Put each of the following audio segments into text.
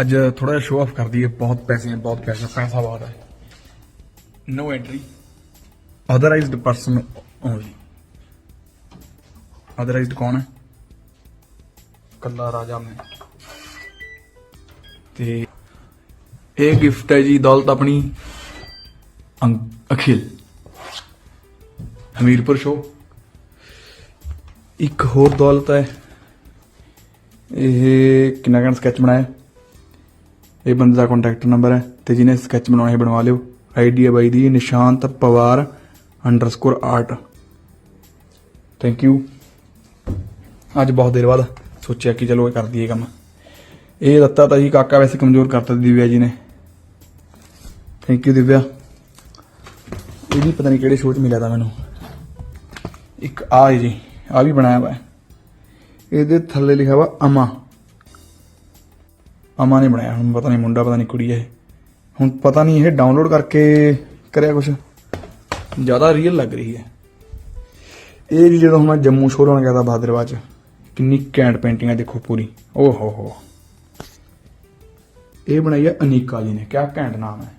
ਅੱਜ ਥੋੜਾ ਜਿਹਾ ਸ਼ੋਅ ਆਫ ਕਰ ਦਈਏ ਬਹੁਤ ਪੈਸੇ ਹੈ ਬਹੁਤ ਪੈਸਾ ਪੈਸਾ ਬਹੁਤ ਹੈ। No entry authorised person only authorised ਕੌਣ ਹੈ? ਕੱਲਾ ਰਾਜਾ ਮੈਂ। ਤੇ ਇਹ ਗਿਫਟ ਹੈ ਜੀ ਦੌਲਤ ਆਪਣੀ ਅਖਿਲ। ਹਮੀਰਪੁਰ ਸ਼ੋ ਇੱਕ ਹੋਰ ਦੌਲਤ ਹੈ। ਇਹ ਕਿੰਨਾ ਕਨ ਸਕੈਚ ਬਣਾਇਆ? ਇਹ ਬੰਦੇ ਦਾ ਕੰਟੈਕਟ ਨੰਬਰ ਹੈ ਤੇ ਜਿਹਨੇ ਸਕੈਚ ਬਣਾਉਣਾ ਹੈ ਬਣਵਾ ਲਿਓ। ਆਈਡੀ ਹੈ ਬਾਈ ਦੀ, Nishant Pawar underscore art thank you ਅੱਜ ਬਹੁਤ ਦੇਰ ਬਾਅਦ ਸੋਚਿਆ ਕਿ ਚਲੋ ਇਹ ਕਰ ਦਈਏ ਕੰਮ। ਇਹ ਦਿੱਤਾ ਤਾਂ ਜੀ ਕਾਕਾ ਵੈਸੇ ਕਮਜ਼ੋਰ ਕਰਤਾ ਦਿਵਿਆ ਜੀ ਨੇ। Thank you Divya. ਇਹ ਇਹਦੀ ਪਤਾ ਨਹੀਂ ਕਿਹੜੇ ਸ਼ੋਅ ਮਿਲਿਆ ਤਾਂ ਮੈਨੂੰ। ਇੱਕ ਆ ਹੈ ਜੀ, ਆ ਵੀ ਬਣਾਇਆ ਵਾ ਇਹਦੇ ਥੱਲੇ ਲਿਖਿਆ ਵਾ ਅਮਾ। ਅਮਾ ਨੇ ਬਣਾਇਆ, ਹੁਣ ਪਤਾ ਨਹੀਂ ਮੁੰਡਾ, ਪਤਾ ਨਹੀਂ ਕੁੜੀ ਹੈ ਇਹ। ਹੁਣ ਪਤਾ ਨਹੀਂ ਇਹ ਡਾਊਨਲੋਡ ਕਰਕੇ ਕਰਿਆ ਕੁਛ। ਜ਼ਿਆਦਾ ਰੀਅਲ ਲੱਗ ਰਹੀ ਹੈ। ਇਹ ਜੀ ਜਦੋਂ ਹੁਣ ਮੈਂ ਜੰਮੂ ਸ਼ੋਅ ਲਾਉਣ ਗਿਆ ਤਾਂ ਬਾਦਰਵਾ ਚ, ਕਿੰਨੀ ਕੈਂਟ ਪੇਂਟਿੰਗ ਹੈ ਦੇਖੋ ਪੂਰੀ। ਓ ਹੋ ਹੋ। ਇਹ ਬਣਾਈ ਹੈ ਅਨੀਕਾ ਜੀ ਨੇ, ਕਿਆ ਘੈਂਟ ਨਾਮ ਹੈ।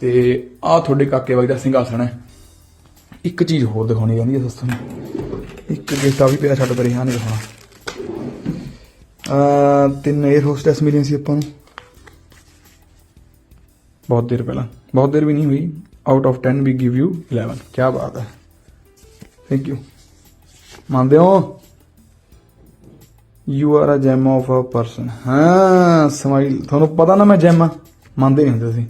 ਤੇ ਆ ਤੁਹਾਡੇ ਕਾਕੇ ਬਾਈ ਦਾ ਸਿੰਘਾਸਣ ਹੈ। ਇੱਕ ਚੀਜ਼ ਹੋਰ ਦਿਖਾਉਣੀ ਚਾਹੁੰਦੀ ਹੈ ਦੋਸਤੋ ਨੂੰ ਇੱਕ ਗਿਫਟ ਵੀ ਪਿਆ ਛੱਡ ਪਰੇ ਹਾਂ ਨਹੀਂ ਦਿਖਾਉਣਾ। ਤਿੰਨ 에ਅਰ ਹੋਸਟੈਸ ਮਿਲੀਆਂ ਸੀ ਆਪਾਂ ਨੂੰ। ਬਹੁਤ ਦੇਰ ਪਹਿਲਾਂ। ਬਹੁਤ ਦੇਰ ਵੀ ਨਹੀਂ ਹੋਈ। Out of 10 we give you 11 ਕੀ ਬਾਤ ਹੈ। ਥੈਂਕ ਯੂ ਮੰਨਦੇ ਹੋ? You are a gem of a person ਹਾਂ ਸਮਾਈਲ ਤੁਹਾਨੂੰ ਪਤਾ ਨਾ ਮੈਂ ਜੈਮ ਆ। ਮੰਨਦੇ ਨਹੀਂ ਹੁੰਦੇ ਤੁਸੀਂ।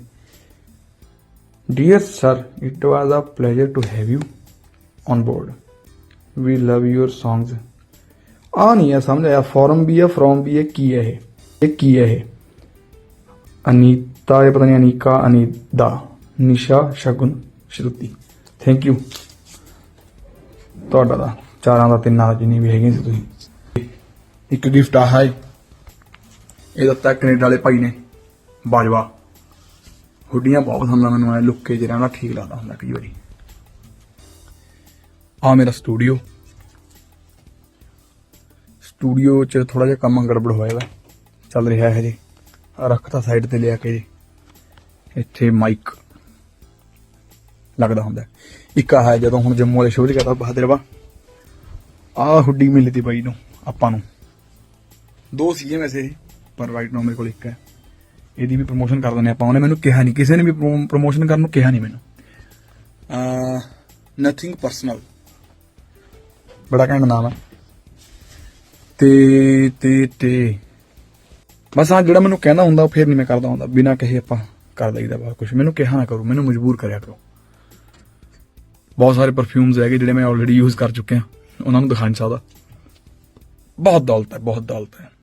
Dear sir it was a pleasure to have you on board we love your songs ਆ ਨਹੀਂ ਆ ਸਮਝ ਆਇਆ ਫੋਰਮ ਵੀ ਆ ਫਰੋਮ ਵੀ ਹੈ ਕੀ ਹੈ ਇਹ? ਇਹ ਕੀ ਹੈ ਇਹ? ਅਨੀਤਾ, ਇਹ ਪਤਾ ਨਹੀਂ ਅਨੀਕਾ, ਅਨੀਦਾ, ਨਿਸ਼ਾ, ਸ਼ਗੁਨ, ਸ਼ਰੁਤੀ। ਥੈਂਕ ਯੂ ਤੁਹਾਡਾ ਦਾ ਚਾਰਾਂ ਦਾ ਤਿੰਨਾਂ ਦਾ ਜਿੰਨੀ ਵੀ ਹੈਗੀ ਸੀ ਤੁਸੀਂ। ਇੱਕ ਗਿਫਟ ਆ ਹੈ ਇਹ ਦਿੱਤਾ ਕੈਨੇਡਾ ਵਾਲੇ ਭਾਈ ਨੇ। ਬਾਜਵਾ। ਹੁੱਡੀਆਂ ਬਹੁਤ ਪਸੰਦ ਆ ਮੈਨੂੰ, ਐ ਲੁੱਕੇ ਜਿਹੜਾ ਨਾ ਠੀਕ ਲੱਗਦਾ ਹੁੰਦਾ ਕਈ ਵਾਰੀ। ਆ ਮੇਰਾ ਸਟੂਡੀਓ ਸਟੂਡੀਓ 'ਚ ਥੋੜਾ ਜਿਹਾ ਕੰਮ ਗੜਬੜ ਹੋਇਆ ਵਾ। ਚੱਲ ਰਿਹਾ ਹੈ ਜੀ। ਰੱਖਤਾ ਸਾਈਡ ਤੇ ਲਿਆ ਕੇ ਜੀ। ਇੱਥੇ ਮਾਈਕ ਲੱਗਦਾ ਹੁੰਦਾ। ਇੱਕ ਆ ਹੈ ਜਦੋਂ ਹੁਣ ਜੰਮੂ ਵਾਲੇ ਸ਼ੋਅ 'ਚ ਗਿਆ ਤਾਂ ਬਹਾਦਰਵਾ ਆ ਹੁੱਡੀ ਮਿਲੀ ਤੀ ਬਾਈ ਨੂੰ, ਆਪਾਂ ਨੂੰ। ਦੋ ਸੀਗੇ ਵੈਸੇ ਪਰ ਰਾਈਟ ਨਾਓ ਮੇਰੇ ਕੋਲ ਇੱਕ ਹੈ। ਇਹਦੀ ਵੀ ਪ੍ਰੋਮੋਸ਼ਨ ਕਰ ਦਿੰਦੇ ਆਪਾਂ। ਉਹਨੇ ਮੈਨੂੰ ਕਿਹਾ ਨਹੀਂ ਕਿਸੇ ਨੇ ਵੀ ਪ੍ਰੋਮੋਸ਼ਨ ਕਰਨ ਨੂੰ ਕਿਹਾ ਨਹੀਂ ਮੈਨੂੰ। ਅ ਨਥਿੰਗ ਪਰਸਨਲ ਬੜਾ ਘੈਂਟ ਨਾਮ ਹੈ। ਤੇ ਤੇ ਤੇ। ਬਸ ਆ ਜਿਹੜਾ ਮੈਨੂੰ ਕਹਿੰਦਾ ਹੁੰਦਾ, ਉਹ ਫਿਰ ਨਹੀਂ ਮੈਂ ਕਰਦਾ ਹੁੰਦਾ। ਬਿਨਾਂ ਕਹੇ ਆਪਾਂ ਕਰ ਲਈਦਾ ਬਾਹਰ ਕੁਝ ਮੈਨੂੰ ਕਿਹਾ ਨਾ ਕਰੋ, ਮੈਨੂੰ ਮਜਬੂਰ ਕਰਿਆ ਕਰੋ। ਬਹੁਤ ਸਾਰੇ ਪਰਫਿਊਮਸ ਹੈਗੇ ਜਿਹੜੇ ਮੈਂ ਆਲਰੇਡੀ ਯੂਜ਼ ਕਰ ਚੁੱਕਿਆ। ਉਹਨਾਂ ਨੂੰ ਦਿਖਾ ਨਹੀਂ ਸਕਦਾ। ਬਹੁਤ ਦੌਲਤ ਹੈ, ਬਹੁਤ ਦੌਲਤ ਹੈ।